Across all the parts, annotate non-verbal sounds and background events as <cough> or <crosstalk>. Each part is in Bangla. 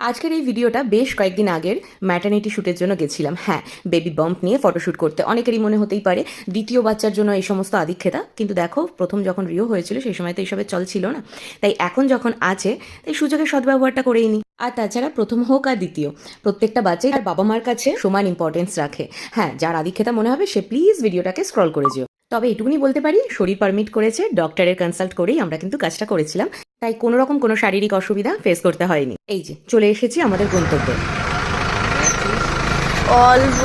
আজকের এই ভিডিওটা বেশ কয়েকদিন আগের ম্যাটার্নিটি শ্যুটের জন্য গেছিলাম। হ্যাঁ বেবি বাম্প নিয়ে ফটোশ্যুট করতে। অনেকেরই মনে হতেই পারে দ্বিতীয় বাচ্চার জন্য এই সমস্ত আদিক্ষেতা কিন্তু দেখো, প্রথম যখন রিও হয়েছিল, সেই সময় তো এইসবের চল ছিল না। তাই এখন যখন আছে, তাই সুযোগের সদ্ব্যবহারটা করেই নি। আর তাছাড়া প্রথম হোক আর দ্বিতীয়, প্রত্যেকটা বাচ্চাই তার বাবা মার কাছে সমান ইম্পর্টেন্স রাখে। হ্যাঁ যার আদিক্ষেতা মনে হবে, সে প্লিজ ভিডিওটাকে স্ক্রল করে যেও। তবে এটুকুনি বলতে পারি, শরীর পারমিট করেছে ডক্টরের কনসাল্ট করেই আমরা কিন্তু কাজটা করেছিলাম। তাই কোনো রকম কোনো শারীরিক অসুবিধা ফেস করতে হয়নি। এই যে চলে এসেছি আমাদের গন্তব্যে। অল্প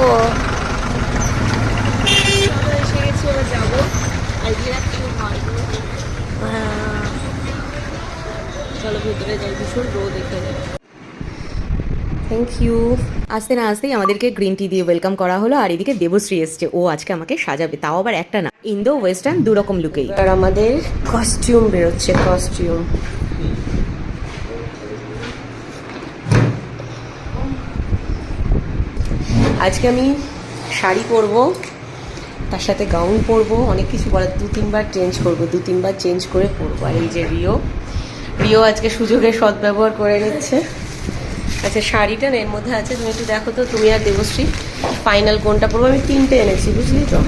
চলো ভেতরে যাই ভীষণ রোদ এখানে। থ্যাংক ইউ আসতে না আসতেই আমাদেরকে গ্রিন টি দিয়ে ওয়েলকাম করা হলো, আর এদিকে দেবশ্রী এসছে। ও আজকে আমাকে সাজাবে, তাও আবার একটা না। ইন্দো ওয়েস্টার্ন দু রকম লুকেই আর আমাদের কস্টিউম বেরোচ্ছে কস্টিউম আজকে আমি শাড়ি পরবো, তার সাথে গাউন পরবো, অনেক কিছু করার দু তিনবার চেঞ্জ করব, দু তিনবার চেঞ্জ করে পরবো। আর এই যে রিও রিও আজকে সুযোগের সদ্ব্যবহার করে নিচ্ছে। আচ্ছা শাড়িটা এর মধ্যে আছে, তুমি একটু দেখো তো, তুমি আর দেবশ্রী ফাইনাল কোনটা পরবো? আমি তিনটে এনেছি, বুঝলি তো?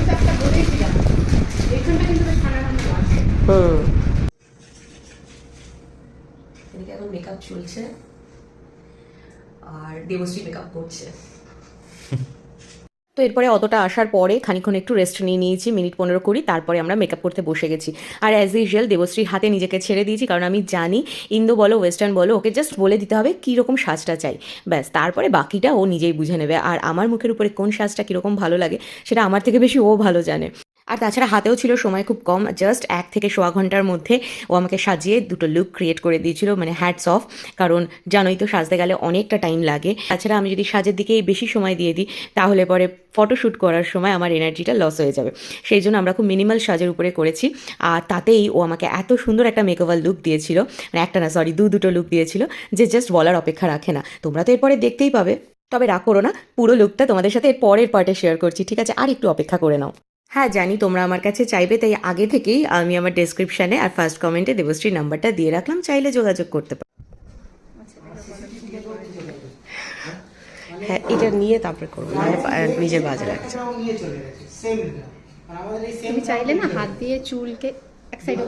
হুম। এদিকে এখন মেকআপ চলছে, আর দেবশ্রী মেকআপ করছে। <laughs> তো এরপরে অতটা আসার পরে খানিক্ষণ একটু রেস্ট নিয়ে নিয়েছি, মিনিট পনেরো কুড়ি, তারপরে আমরা মেকআপ করতে বসে গেছি। আর অ্যাজ ইউজুয়াল দেবশ্রীর হাতে নিজেকে ছেড়ে দিয়েছি, কারণ আমি জানি, ইন্দো বলো ওয়েস্টার্ন বলো, ওকে জাস্ট বলে দিতে হবে কীরকম সাজটা চাই। ব্যাস, তারপরে বাকিটা ও নিজেই বুঝে নেবে, আর আমার মুখের উপরে কোন সাজটা কীরকম ভালো লাগে, সেটা আমার থেকে বেশি ও ভালো জানে। আর তাছাড়া হাতেও ছিল সময় খুব কম জাস্ট এক থেকে সোয়া ঘণ্টার মধ্যে ও আমাকে সাজিয়ে দুটো লুক ক্রিয়েট করে দিয়েছিল মানে হ্যাটস অফ কারণ জানোই তো সাজতে গেলে অনেকটা টাইম লাগে। তাছাড়া আমি যদি সাজের দিকেই বেশি সময় দিয়ে দিই, তাহলে পরে ফটোশ্যুট করার সময় আমার এনার্জিটা লস হয়ে যাবে। সেই জন্য আমরা খুব মিনিমাল সাজের উপরে করেছি, আর তাতেই ও আমাকে এত সুন্দর একটা মেকওভার লুক দিয়েছিল মানে একটা না সরি দু দুটো লুক দিয়েছিল, যে জাস্ট বলার অপেক্ষা রাখে না। তোমরা তো এরপরে দেখতেই পাবে। তবে রাগ করো না, পুরো লুকটা তোমাদের সাথে এর পরের পার্টে শেয়ার করছি, ঠিক আছে? আর একটু অপেক্ষা করে নাও। হ্যাঁ জানি তোমরা আমার কাছে চাইবে তাই আগে থেকেই আমি আমার ডেসক্রিপশানে আর ফার্স্ট কমেন্টে দেবশ্রীর নাম্বারটা দিয়ে রাখলাম চাইলে যোগাযোগ করতে পারো। হ্যাঁ এটা নিয়ে তারপরে করব নাহলে নিজের বাজে লাগছে নিয়ে চলে গেছে সেম আর আমাদের এই সেম তুমি চাইলে না হাত দিয়ে চুলকে এক সাইডে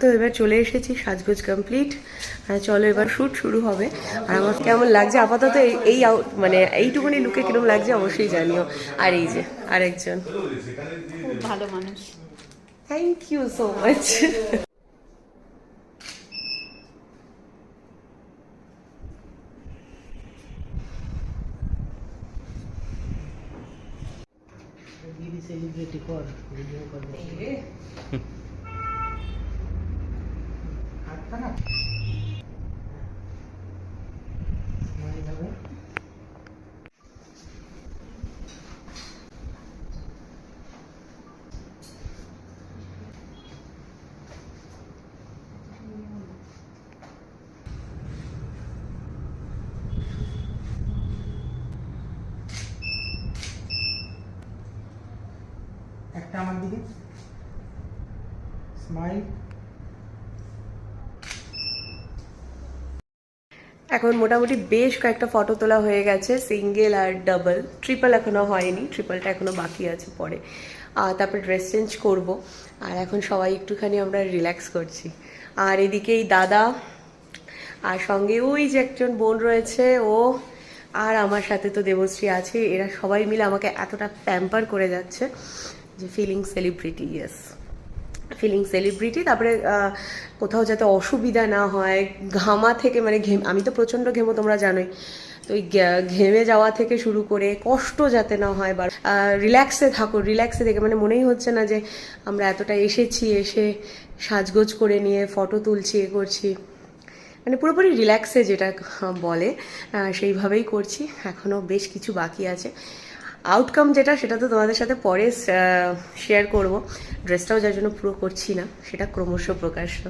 তো এবার চলে এসেছি সাজগোজ কমপ্লিট আর চলো এবার শ্যুট শুরু হবে। আর আমার কেমন লাগছে? আপাতত এই- এই আউট মানে এইটুকুনি লুকে কীরকম লাগছে অবশ্যই জানিও। আর এই যে আরেকজন। খুব ভালো মানুষ। Thank you so much celebrity কর ভিডিও কর হাতটা না স্মাইল হবে একটা আমার দিকে। স্মাইল এখন মোটামুটি বেশ কয়েকটা ফটো তোলা হয়ে গেছে সিঙ্গেল আর ডাবল ট্রিপল এখনও হয়নি ট্রিপলটা এখনও বাকি আছে পরে। তারপর ড্রেস চেঞ্জ করব। আর এখন সবাই একটুখানি আমরা রিল্যাক্স করছি। আর এদিকে এই দাদা, আর সঙ্গে ওই যে একজন বোন রয়েছে, ও আর আমার সাথে তো দেবশ্রী আছে। এরা সবাই মিলে আমাকে এতটা প্যাম্পার করে যাচ্ছে। যে feeling celebrity yes feeling celebrity তারপরে কোথাও যাতে অসুবিধা না হয়, ঘামা থেকে মানে ঘেম, আমি তো প্রচণ্ড ঘেমো, তোমরা জানোই। তো ওই ঘেমে যাওয়া থেকে শুরু করে, কষ্ট যাতে না হয়, বা রিল্যাক্সে থাকো রিল্যাক্সে থেকে মানে মনেই হচ্ছে না যে, আমরা এতটা এসেছি, এসে সাজগোজ করে নিয়ে ফটো তুলছি, এ করছি। মানে পুরোপুরি রিল্যাক্সে যেটা বলে সেইভাবেই করছি এখনও বেশ কিছু বাকি আছে। আউটকাম যেটা, সেটা তো তোমাদের সাথে পরে শেয়ার করব। ড্রেসটাও যার জন্য পুরো করছি না, সেটা ক্রমশ প্রকাশ্য